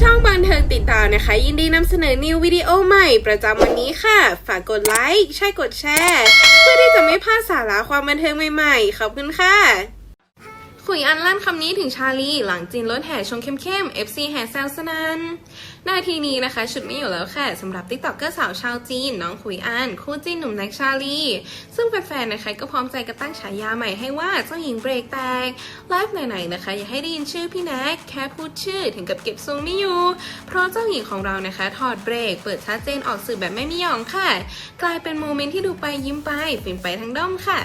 ช่องบันเทิงติดตามนะคะ ยินดีนำเสนอนิววิดีโอใหม่ประจำวันนี้ค่ะ ฝากกดไลค์ ใช่กดแชร์ เพื่อที่จะไม่พลาดสาระความบันเทิงใหม่ๆ ขอบคุณค่ะ ขุยอันลั่นคำนี้ถึงชาลีหลังจีนรถแห่ชงเข้มๆ FC แห่แซวสนันนาทีนี้นะคะชุดไม่อยู่แล้วค่ะสำหรับติ๊กต็อกเกอร์สาวชาวจีน น้องขุยอัน คู่จิ้นหนุ่มแน็กชาลี ซึ่งแฟนๆนะคะก็พร้อมใจกันตั้งฉายาใหม่ให้ว่าเจ้าหญิงเบรกแตกไลฟ์ไหนๆนะคะ อย่าให้ได้ยินชื่อพี่แน็กแค่พูดชื่อถึงกับเก็บทรงไม่อยู่ เพราะเจ้าหญิงของเรานะคะ ถอดเบรก เปิดชัดเจนออกสื่อแบบไม่มีหยองค่ะ กลายเป็นโมเมนต์ที่ดูไปยิ้มไปฟินไปทั้งด้อมค่ะ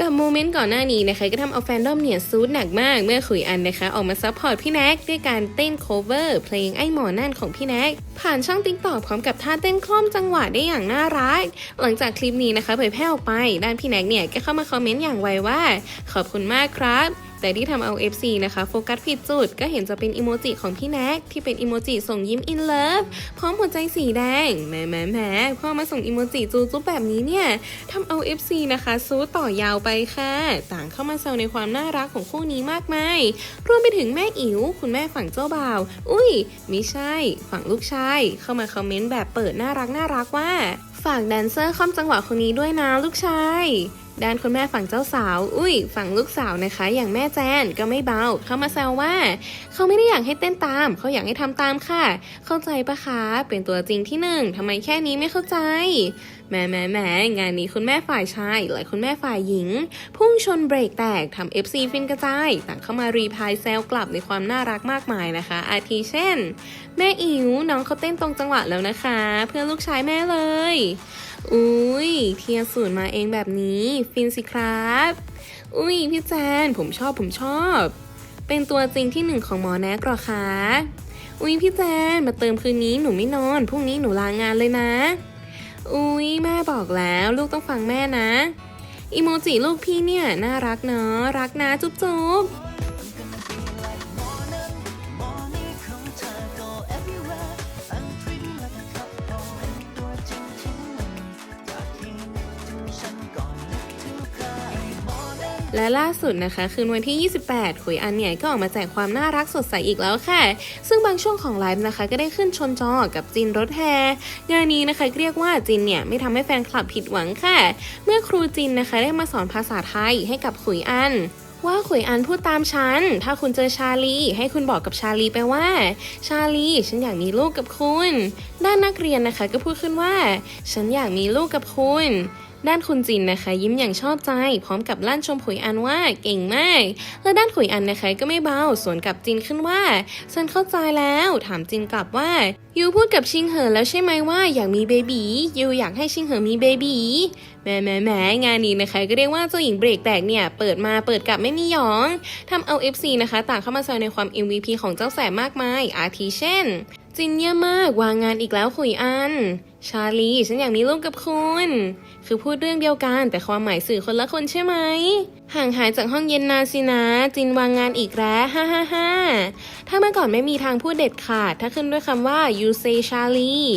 กับโมเมนต์ก่อนหน้านี้นะคะก็ทำเอาแฟนดอมเนี่ยซูดหนักมาก เมื่อขุยอันนะคะ ออกมาซัพพอร์ตพี่แน็กด้วยการเต้นโคเวอร์เพลงไอ้หมอนั่นของพี่แน็กผ่านช่องติ๊กต็อกพร้อมกับท่าเต้นคล่อมจังหวะได้อย่างน่ารัก หลังจากคลิปนี้นะคะเผยแพร่ออกไปด้านพี่แน็กเนี่ยก็เข้ามาคอมเมนต์อย่างไวว่า ขอบคุณมากครับ แต่ที่ทำเอา FC นะคะ โฟกัสผิดจุดก็เห็นจะเป็นอีโมจิของพี่แน็กที่เป็นอีโมจิส่งยิ้มอินเลิฟพร้อมหัวใจสีแดงแหมแหมแหมพอมาส่งอีโมจิจูจุ๊บแบบนี้เนี่ยทำเอา FC นะคะ ซูต่อยาวไปค่ะ ต่างเข้ามาแซวในความน่ารักของคู่นี้มากมายรวมไปถึงแม่อิ๋วคุณแม่ฝั่งเจ้าบ่าว อุ้ยไม่ใช่ ฝั่งลูกชายเข้ามาคอมเมนต์แบบเปิดน่ารักน่ารักว่าฝากแดนเซอร์คอมจังหวะคนนี้ด้วยนะลูกชาย ด้านคุณแม่ฝั่งเจ้าสาว อุ้ย ฝั่งลูกสาวนะคะ อย่างแม่แจนก็ไม่เบา เข้ามาแซวว่า เขาไม่ได้อยากให้เต้นตาม เขาอยากให้ทำตามค่ะ เข้าใจปะคะ เป็นตัวจริงที่หนึ่งทำไมแค่นี้ไม่เข้าใจแหมแหมแหมงานนี้คุณแม่ฝ่ายชายและคุณแม่ฝ่ายหญิง พุ่งชนเบรกแตกทำ FC ฟินกระจายต่างเข้ามารีพายแซวกลับในความน่ารักมากมายนะคะ อาทิเช่น แม่อิ๋วน้องเขาเต้นตรงจังหวะแล้วนะคะ เพื่อนลูกชายแม่เลย อุ้ยเทียสูตรมาเองแบบนี้ ฟินสิครับ อุ้ยพี่แจนผมชอบผมชอบ เป็นตัวจริงที่หนึ่งของหมอแนกหรอคะอุ้ยพี่แจนมาเติมคืนนี้หนูไม่นอนพรุ่งนี้หนูลางานเลยนะ อุ้ยแม่บอกแล้วลูกต้องฟังแม่นะ อีโมจิลูกพี่เนี่ย น่ารักเนาะรักนะจุ๊บจุ๊บ และล่าสุดนะคะ คืนวันที่ 28 ขุยอันเนี่ยก็ออกมาแจกความน่ารักสดใสอีกแล้วค่ะ ซึ่งบางช่วงของไลฟ์นะคะก็ได้ขึ้นชนจอกับจินรถแฮงานนี้นะคะเรียกว่าจินเนี่ยไม่ทำให้แฟนคลับผิดหวังค่ะ เมื่อครูจินนะคะได้มาสอนภาษาไทยให้กับขุยอันว่าขุยอันพูดตามฉัน ถ้าคุณเจอชาลี ให้คุณบอกกับชาลีไปว่า ชาลี ฉันอยากมีลูกกับคุณ ด้านนักเรียนนะคะก็พูดขึ้นว่า ฉันอยากมีลูกกับคุณ ด้านคุณจินนะคะ ยิ้มอย่างชอบใจ พร้อมกับลั่นชมขุยอันว่าเก่งมาก และด้านขุยอันนะคะก็ไม่เบาสวนกับจินขึ้นว่าฉันเข้าใจแล้ว ถามจินกลับว่ายูพูดกับชิงเหอแล้วใช่ไหมว่าอยากมีเบบียูอยากให้ชิงเหอมีเบบีแหมแหมแหมงานนี้นะคะ ก็เรียกว่าเจ้าหญิงเบรกแตกเนี่ย เปิดมาเปิดกลับไม่มีหยองทำเอา FC นะคะ ต่างเข้ามาแซวในความ MVP ของเจ้าแสบมากมาย อาทิเช่น จินเยี่ยมากวางงานอีกแล้วขุยอัน ชาลี ฉันอยากมีลูกกับคุณ คือพูดเรื่องเดียวกันแต่ความหมายสื่อคนละคนใช่ไหม ห่างหายจากห้องเย็นนานสินะ จินวางงานอีกแล้วฮ่าฮ่าฮ่าถ้าเมื่อก่อนไม่มีทางพูดเด็ดขาด ถ้าขึ้นด้วยคำว่า you say Charlie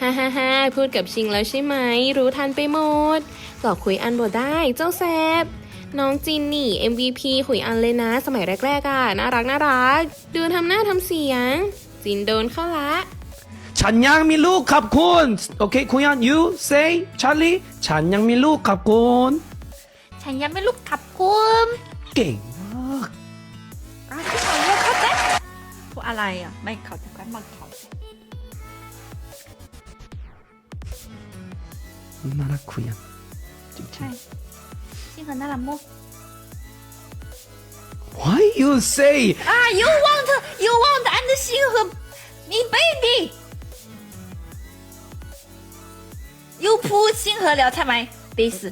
ฮ่าฮ่าฮ่าพูดกับชิงแล้วใช่ไหม รู้ทันไปหมดหลอกคุยอันบดได้เจ้าแซบน้องจินนี่ MVP ขุยอันเลยนะ สมัยแรกๆอะน่ารักน่ารัก ดูทำหน้าทำเสียง จินโดนเข้าละ ฉันยังมีลูกครับคุณ โอเคคุยอัน you say Charlie ฉันยังมีลูกครับคุณ ฉันยังไม่ลุกขับคุณเก่งมากอ้าวที่เขาเรียกเขาเต้พวกอะไรอะ ไม่เขาจะกันมาเขาสิน่ารักคุยอันจริงใช่ที่เขาน่ารักมุกๆ Why you say? Ah, you want, you want and me baby. You put 星河聊太埋，this.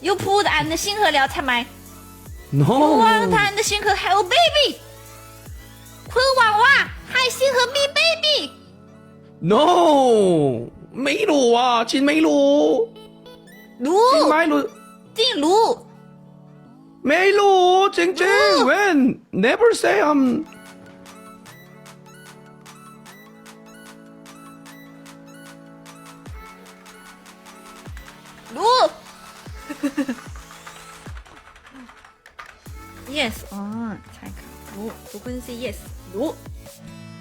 You put and 星河聊太埋。No. You want and 星河 have baby. 坤娃娃，Hi 星河 me baby. No，没路啊，进没路。路。进没路。进路。 메일로 쨍쨍 when never say I'm No. yes on. 看看 no. 不会是 yes no.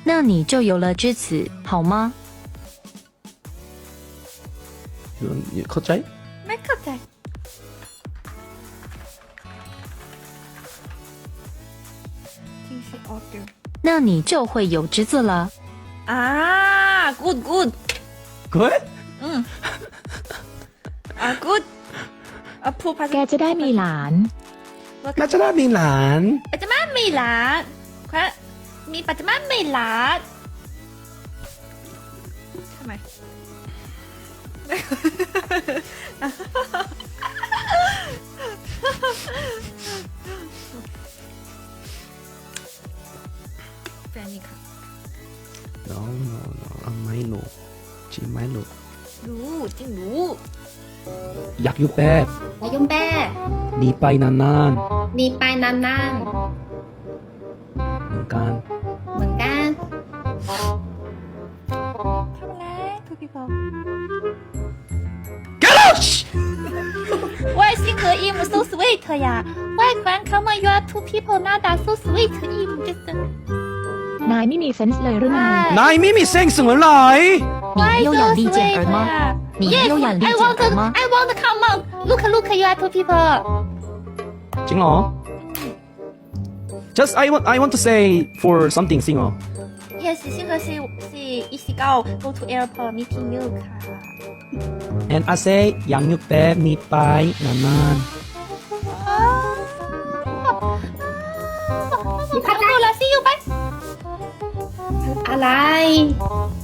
那你就有了支持，好吗？이건 컷짜이? 맥카탈. 那你就会有侄子了。啊，good good， good 嗯，啊 good，啊พูดภาษา แกจะได้มีหลาน น่าจะได้มีหลาน ปัจจุบันไม่หลานครับมีปัจจุบันไม่หลานทำไม จีไม่รู้ รู้จริงรู้ อยากอยู่แป๊บ นายุ่มแป้ ดีไปนาน ดีไปนาน ๆเหมือนกัน ๆเหมือนกัน ทำอะไรทูพีพอ get out 外星和 im so sweet 呀，外观 come on you are two people 那达 so sweet im 真的。 นายไม่มีเซนส์เลยหรือไง นายไม่มีเซ็งส์เหมือนไร 你又养利剑儿吗？你 Yes, 又养利 I 剑 want 儿吗？ I want come on look look you are two people จริงเหรอ just I want I want to say for something สิงเหรอ Yes 星河是是一起到 go to airport meeting you ค่ะ and I say อยากอยู่แป๊บดีไปนาน 好了 see you bye อะไร ฝ